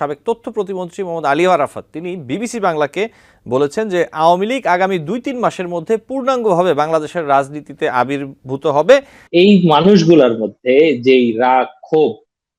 সাবেক তথ্য প্রতিমন্ত্রী মোহাম্মদ আলী আরাফাত তিনি বিবিসি বাংলাকে বলেছেন যে আওয়ামী লীগ আগামী দুই তিন মাসের মধ্যে পূর্ণাঙ্গভাবে বাংলাদেশের রাজনীতিতে আবির্ভূত হবে। এই মানুষগুলোর মধ্যে যেই রাগ ক্ষোভ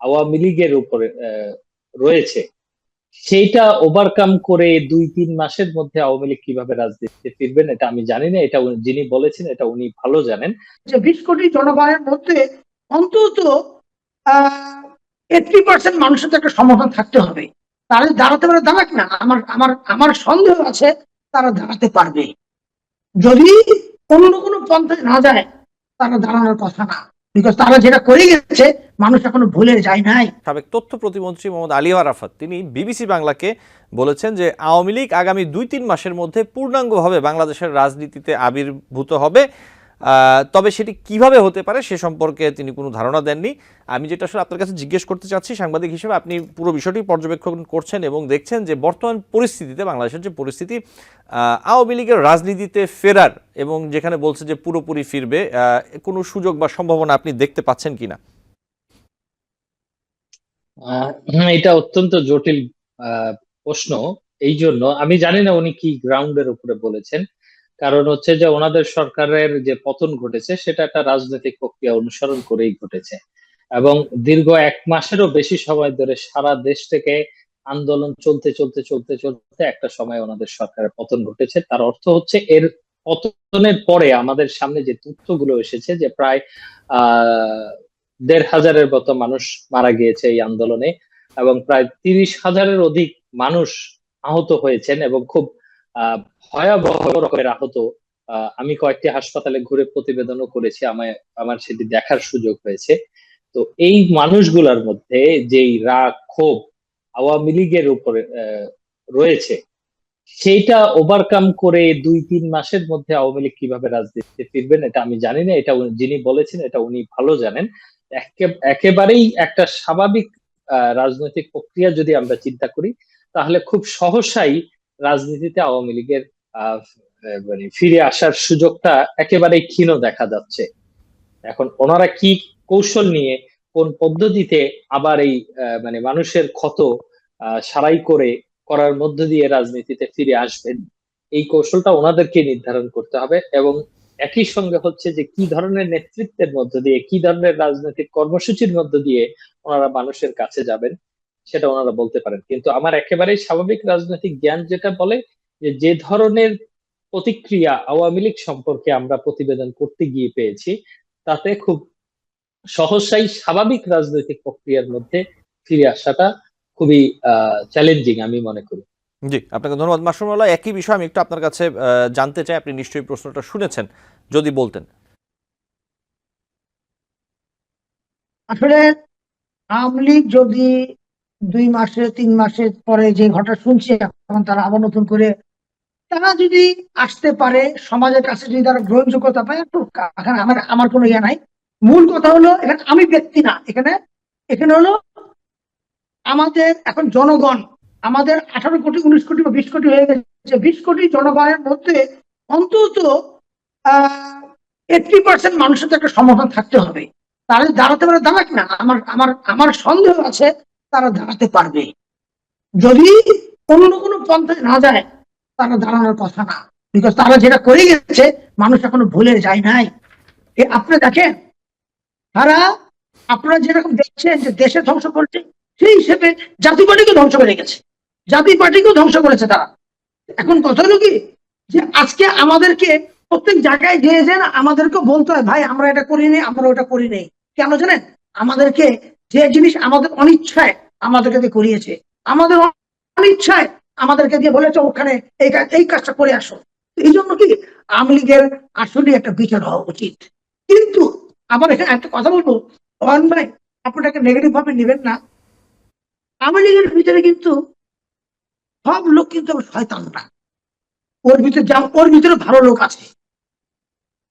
আওয়ামী লীগের উপরে আহ, রয়েছে সেইটা ওভারকাম করে দুই তিন মাসের মধ্যে আওয়ামী লীগ কীভাবে রাজনীতিতে ফিরবেন এটা আমি জানি না এটা উনি- যিনি বলেছেন এটা উনি ভালো জানেন। যে বিশ কোটি জনগণের মধ্যে অন্তত এইটটি পার্সেন্ট মানুষের তো একটা সমর্থন থাকতে হবে। তারা দাঁড়াতে পারে, দাঁড়াক না। আমার আমার আমার সন্দেহ আছে, তারা দাঁড়াতে পারবে। যদি অন্য কোনো পন্থায় না যায়, তারা দাঁড়ানোর কথা না। তারা যেটা মানুষ এখনও ভুলে যায় নাই। তথ্য প্রতিমন্ত্রী তিনি বিবিসি বাংলাকে বলেছেন যে, আওয়ামী লীগ আগামী দুই তিন মাসের মধ্যে পূর্ণাঙ্গভাবে বাংলাদেশের রাজনীতিতে আবির্ভূত হবে। তবে সেটি কীভাবে হতে পারে সে সম্পর্কে তিনি কোনো ধারণা দেননি। আমি যেটা আসলে আপনার কাছে জিজ্ঞেস করতে চাচ্ছি, সাংবাদিক হিসেবে আপনি পুরো বিষয়টি পর্যবেক্ষণ করছেন এবং দেখছেন যে বর্তমান পরিস্থিতিতে, বাংলাদেশের যে পরিস্থিতি আওয়ামী লীগের রাজনীতিতে ফেরার এবং যেখানে বলছে যে পুরোপুরি ফিরবে কোনো সুযোগ বা সম্ভাবনা আপনি দেখতে পাচ্ছেন কিনা? এটা অত্যন্ত জটিল প্রশ্ন। এই জন্য আমি জানি না উনি কি গ্রাউন্ডের উপরে বলেছেন। কারণ হচ্ছে যে ওনাদের সরকারের যে পতন ঘটেছে, সেটা একটা রাজনৈতিক প্রক্রিয়া অনুসরণ করেই ঘটেছে। এবং দীর্ঘ এক মাসেরও বেশি সময় ধরে সারা দেশ থেকে আন্দোলন চলতে চলতে চলতে চলতে একটা সময় ওনাদের সরকারের পতন ঘটেছে। তার অর্থ হচ্ছে এর পতনের পরে আমাদের সামনে যে তথ্যগুলো এসেছে যে প্রায়, আহ, দেড় হাজারের মতো মানুষ মারা গিয়েছে এই আন্দোলনে এবং প্রায় তিরিশ হাজারের অধিক মানুষ আহত হয়েছেন এবং খুব ভয়াবহ রকমের আহত আহ, আমি কয়েকটি হাসপাতালে ঘুরে প্রতিবেদনও করেছি আমায় আমার সেটি দেখার সুযোগ হয়েছে। তো এই মানুষগুলোর মধ্যে যেই রাগ ক্ষোভ আওয়ামী লীগের উপরে রয়েছে সেইটা ওভারকাম করে দুই তিন মাসের মধ্যে আওয়ামী লীগ কীভাবে রাজনীতিতে ফিরবেন এটা আমি জানি না এটা যিনি বলেছেন এটা উনি ভালো জানেন। একেবারেই একটা স্বাভাবিক রাজনৈতিক প্রক্রিয়া যদি আমরা চিন্তা করি তাহলে খুব সহসাই রাজনীতিতে আওয়ামী লীগের মানে ফিরে আসার সুযোগটা একেবারেই ক্ষীণ দেখা যাচ্ছে। এখন ওনারা কি কৌশল নিয়ে কোন পদ্ধতিতে আবার এই মানে মানুষের ক্ষত সারাই করে করার মধ্য দিয়ে রাজনীতিতে ফিরে আসবেন, এই কৌশলটা ওনাদেরকে নির্ধারণ করতে হবে এবং একই সঙ্গে হচ্ছে যে কি ধরনের নেতৃত্বের মধ্য দিয়ে, কি ধরনের রাজনৈতিক কর্মসূচির মধ্য দিয়ে ওনারা মানুষের কাছে যাবেন, সেটা ওনারা বলতে পারেন। কিন্তু আমার একেবারেই স্বাভাবিক রাজনৈতিক জ্ঞান যেটা বলে যে যে ধরনের প্রতিক্রিয়া আওয়ামী লীগ সম্পর্কে আমরা প্রতিবেদন করতে গিয়ে পেয়েছি তাতে খুব সহসাই স্বাভাবিক রাজনৈতিক প্রক্রিয়ার মধ্যে ফিরে আসাটা খুবই চ্যালেঞ্জিং আমি মনে করি। জি আপনাকে ধন্যবাদ। মাসুমুল্লাহ একই বিষয় আমি একটু আপনার কাছে আহ, জানতে চাই। আপনি নিশ্চয়ই প্রশ্নটা শুনেছেন যদি বলতেন। আসলে আওয়ামী লীগ যদি দুই মাসে তিন মাসের পরে যে ঘটনা শুনছি এখন তারা আবার নতুন করে তারা যদি আসতে পারে, সমাজের কাছে যদি তারা গ্রহণযোগ্যতা পায় একটু এখানে আমার আমার কোনো ইয়ে নাই। মূল কথা হলো, এখানে আমি ব্যক্তি না। এখানে এখানে হলো আমাদের এখন জনগণ, আমাদের আঠারো কোটি, উনিশ কোটি বা বিশ কোটি হয়ে গেছে। বিশ কোটি জনগণের মধ্যে অন্তত এইটটি পার্সেন্ট মানুষের তো একটা সমর্থন থাকতে হবে। তারা দাঁড়াতে পারে দাঁড়াক না আমার আমার আমার সন্দেহ আছে, তারা দাঁড়াতে পারবে। যদি অন্য কোনো পন্থায় না যায় তারা দাঁড়ানোর কথা না। বিকজ তারা যেটা করে গেছে, মানুষ এখনও ভুলে যায় নাই। এ আপনি দেখেন, তারা আপনারা যেরকম দেখছেন যে দেশে ধ্বংস করছে, সেই হিসেবে জাতীয় পার্টিকে ধ্বংস করে গেছে। জাতীয় পার্টিকেও ধ্বংস করেছে তারা। এখন কথা হলো কি, যে আজকে আমাদেরকে প্রত্যেক জায়গায় যে যে না আমাদেরকে বলতে হয়, ভাই, আমরা এটা করিনি, আমরা ওটা করি নেই কেন জানেন? আমাদেরকে যে জিনিস আমাদের অনিচ্ছায় আমাদেরকে করিয়েছে, আমাদের অনিচ্ছায় আমাদেরকে দিয়ে বলেছে, ওখানে এই কাজ এই কাজটা করে আসো। এই জন্য কি আওয়ামী লীগের আসলে একটা বিচার হওয়া উচিত। কিন্তু আবার এখানে একটা কথা বলব অন আপনাকে নেগেটিভ ভাবে নেবেন না। আওয়ামী লীগের ভিতরে কিন্তু সব লোক কিন্তু শয়তান না। ওর ভিতরে যা- ওর ভিতরে ভালো লোক আছে।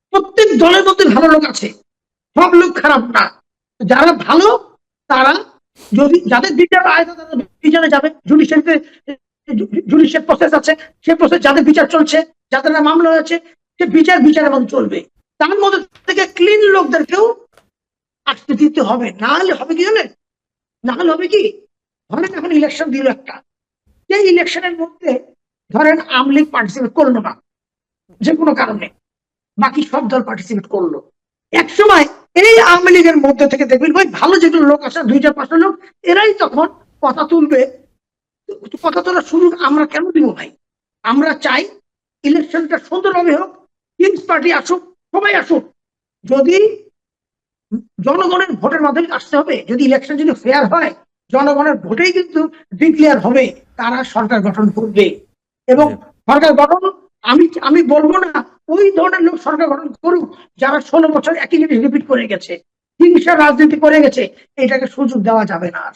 প্রত্যেক দলের মধ্যে ভালো লোক আছে। সব লোক খারাপ না। যারা ভালো, তারা যদি, যাদের বিচার আয়তা তাদের বিচারে যাবে। জুডিশিয়ারিতে জুডিশিয়াল প্রসেস আছে, সেই প্রসেস যাদের বিচার চলছে, যাদের নামে মামলা হয়েছে, সে বিচার বিচার মধ্যে চলবে। তার মধ্যে থেকে ক্লিন লোকদেরকেও আসতে দিতে হবে। না হলে হবে কি জানেন? না হলে হবে কি? ধরেন এখন ইলেকশন দিল একটা। এই ইলেকশনের মধ্যে ধরেন আওয়ামী লীগ পার্টিসিপেট করল না, যে কোনো কারণে। বাকি সব দল পার্টিসিপেট করল। এক সময় এই আওয়ামী লীগের মধ্যে থেকে দেখবেন, ভাই, ভালো যেগুলো লোক আছে, দুইটা, পাঁচটা লোক, এরাই তখন কথা তুলবে কথা তোলার সুযোগ আমরা কেন দিব ভাই? আমরা চাই ইলেকশনটা সুন্দরভাবে হোক কিংস পার্টি আসুক সবাই আসুক। যদি জনগণের ভোটের মাধ্যমে আসতে হবে যদি ইলেকশন যদি ফেয়ার হয় জনগণের ভোটেই কিন্তু ডিক্লেয়ার হবে তারা সরকার গঠন করবে। এবং সরকার গঠন আমি আমি বলব না ওই ধরনের লোক সরকার গঠন করুক যারা ষোলো বছর একই জিনিস রিপিট করে গেছে হিংসা রাজনীতি করে গেছে এটাকে সুযোগ দেওয়া যাবে না আর।